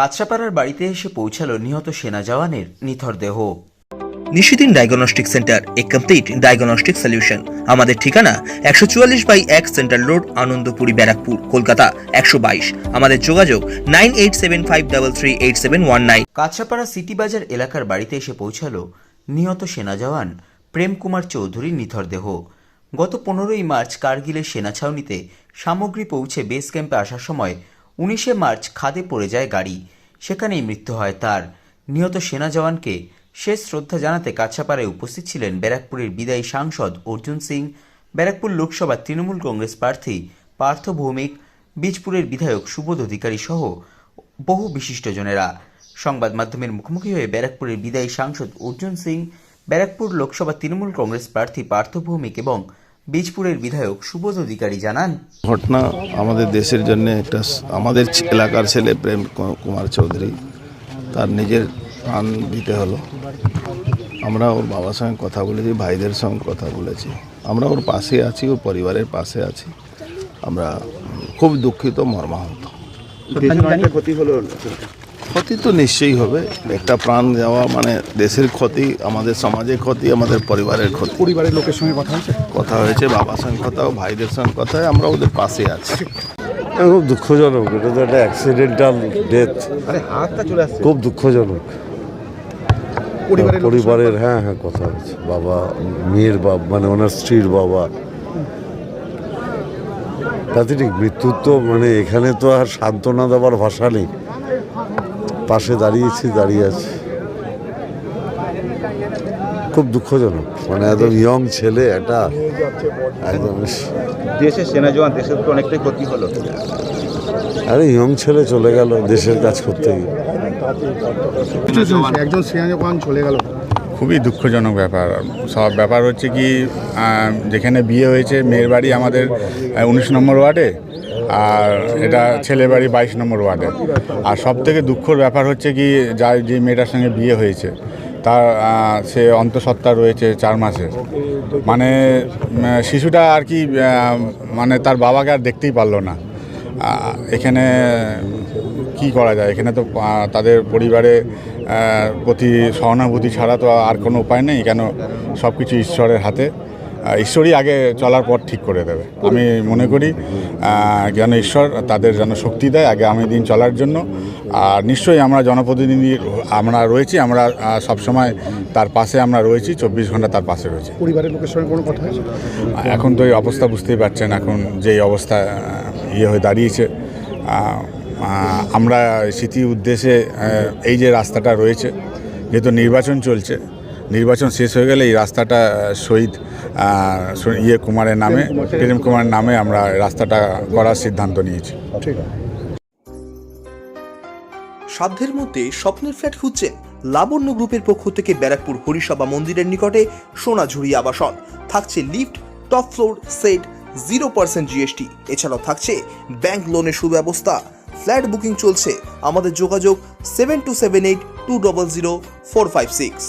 কাছাপাড়ার বাড়িতে এসে পৌঁছালো নিহত সেনা জওয়ানের নিথর দেহ। নিশিদিন ডায়াগনস্টিক সেন্টার এ কমপ্লিট ডায়াগনস্টিক সলিউশন। আমাদের ঠিকানা একশো চুয়াল্লিশ বাই এক সেন্ট্রাল রোড আনন্দপুরি ব্যারাকপুর কলকাতা একশো বাইশ। আমাদের যোগাযোগ nine eight seven five double three eight seven one nine. Kanchrapara city বাজার এলাকার বাড়িতে এসে পৌঁছালো নিহত সেনা জওয়ান প্রেম কুমার চৌধুরীর নিথর দেহ। গত পনেরোই মার্চ কার্গিলের সেনা ছাউনিতে সামগ্রী পৌঁছে বেস ক্যাম্পে আসার সময় উনিশে মার্চ খাদে পড়ে যায় গাড়ি। সেখানেই মৃত্যু হয় তার। নিহত সেনা জওয়ানকে শেষ শ্রদ্ধা জানাতে কাছাপাড়ায় উপস্থিত ছিলেন ব্যারাকপুরের বিদায়ী সাংসদ অর্জুন সিং, ব্যারাকপুর লোকসভার তৃণমূল কংগ্রেস প্রার্থী পার্থ ভৌমিক, বীজপুরের বিধায়ক সুবোধ অধিকারী সহ বহু বিশিষ্টজনেরা সংবাদ মাধ্যমের মুখোমুখি হয়ে ব্যারাকপুরের বিদায়ী সাংসদ অর্জুন সিং, ব্যারাকপুর লোকসভা তৃণমূল কংগ্রেস প্রার্থী পার্থ ভৌমিক এবং বীজপুরের বিধায়ক সুবোধ অধিকারী জানান ঘটনা আমাদের দেশের জন্য একটা আমাদের এলাকার ছেলে প্রেম কুমার চৌধুরী তার নিজের প্রাণ দিতে হলো। আমরা ওর বাবার সঙ্গে কথা বলেছি ভাইদের সঙ্গে কথা বলেছি। আমরা ওর পাশে আছি ওর পরিবারের পাশে আছি। আমরা খুব দুঃখিত মর্মাহত। ক্ষতি তো নিশ্চয়ই হবে। একটা প্রাণ যাওয়া মানে দেশের ক্ষতি আমাদের সমাজের ক্ষতি আমাদের পরিবারের ক্ষতি। পরিবারের লোকের সঙ্গে কথা হয়েছে? কথা হয়েছে বাবার সঙ্গে কথা ভাইদের সঙ্গে কথা হয়, আমরা ওদের পাশে আছি। খুব দুঃখজনক এটা তো একটা অ্যাক্সিডেন্টাল ডেথ খুব দুঃখজনক। পরিবারের হ্যাঁ হ্যাঁ কথা হয়েছে। বাবা মেয়ের বাবা মানে ওনার স্ত্রীর বাবা। প্রাথমিক মৃত্যুর তো মানে এখানে তো আর সান্ত্বনা দেওয়ার ভাষা নেই। পাশে দাঁড়িয়েছি দাঁড়িয়ে আছি। খুব দুঃখজনক মানে একদম ইয়ং ছেলে একটা একদম দেশের সেনা জওয়ান দেশের তো অনেকটাই ক্ষতি হলো। আরে ইয়ং ছেলে চলে গেল দেশের কাজ করতে গিয়ে। একজন সেনা জওয়ান চলে গেল। খুবই দুঃখজনক ব্যাপার। সব ব্যাপার হচ্ছে কি যেখানে বিয়ে হয়েছে মেয়ের বাড়ি আমাদের উনিশ নম্বর ওয়ার্ডে। আর এটা ছেলে বাড়ি বাইশ নম্বর ওয়ার্ডে। আর সব থেকে দুঃখর ব্যাপার হচ্ছে কি, যার যে মেয়েটার সঙ্গে বিয়ে হয়েছে, তার সে অন্তঃসত্ত্বা রয়েছে চার মাসে মানে শিশুটা আর কি মানে তার বাবাকে আর দেখতেই পারল না। এখানে কি করা যায়? এখানে তো তাদের পরিবারে প্রতি সহানুভূতি ছাড়া তো আর কোনো উপায় নেই। কেন সব কিছু ঈশ্বরের হাতে। ঈশ্বরই আগে চলার পর ঠিক করে দেবে। আমি মনে করি যেন ঈশ্বর তাদের যেন শক্তি দেয় আগে আমি দিন চলার জন্য। আর নিশ্চয়ই আমরা জনপ্রতিনিধি আমরা রয়েছি আমরা সবসময় তার পাশে আমরা রয়েছি চব্বিশ ঘণ্টা তার পাশে রয়েছি। পরিবারের লোকের সঙ্গে কোনো কথা এখন তো এই অবস্থা বুঝতেই পারছেন এখন যেই অবস্থা ইয়ে হয়ে দাঁড়িয়েছে আমরা স্মৃতি উদ্দেশ্যে এই যে রাস্তাটা রয়েছে যেহেতু নির্বাচন চলছে নির্বাচন শেষ হয়ে গেলে এই রাস্তাটা শহীদ ইয়ে কুমারের নামে প্রেম কুমারের নামে আমরা রাস্তাটা করার সিদ্ধান্ত নিয়েছি। ঠিক সাধ্যের মধ্যে স্বপ্নের ফ্ল্যাট খুঁজছেন লাবণ্য গ্রুপের পক্ষ থেকে ব্যারাকপুর হরিসভা মন্দিরের নিকটে সোনাঝুরি আবাসন। থাকছে lift top floor set zero percent GST এছাড়াও থাকছে ব্যাংক লোনের সুব্যবস্থা। ফ্ল্যাট বুকিং চলছে। আমাদের যোগাযোগ seven two seven eight two double zero four five six.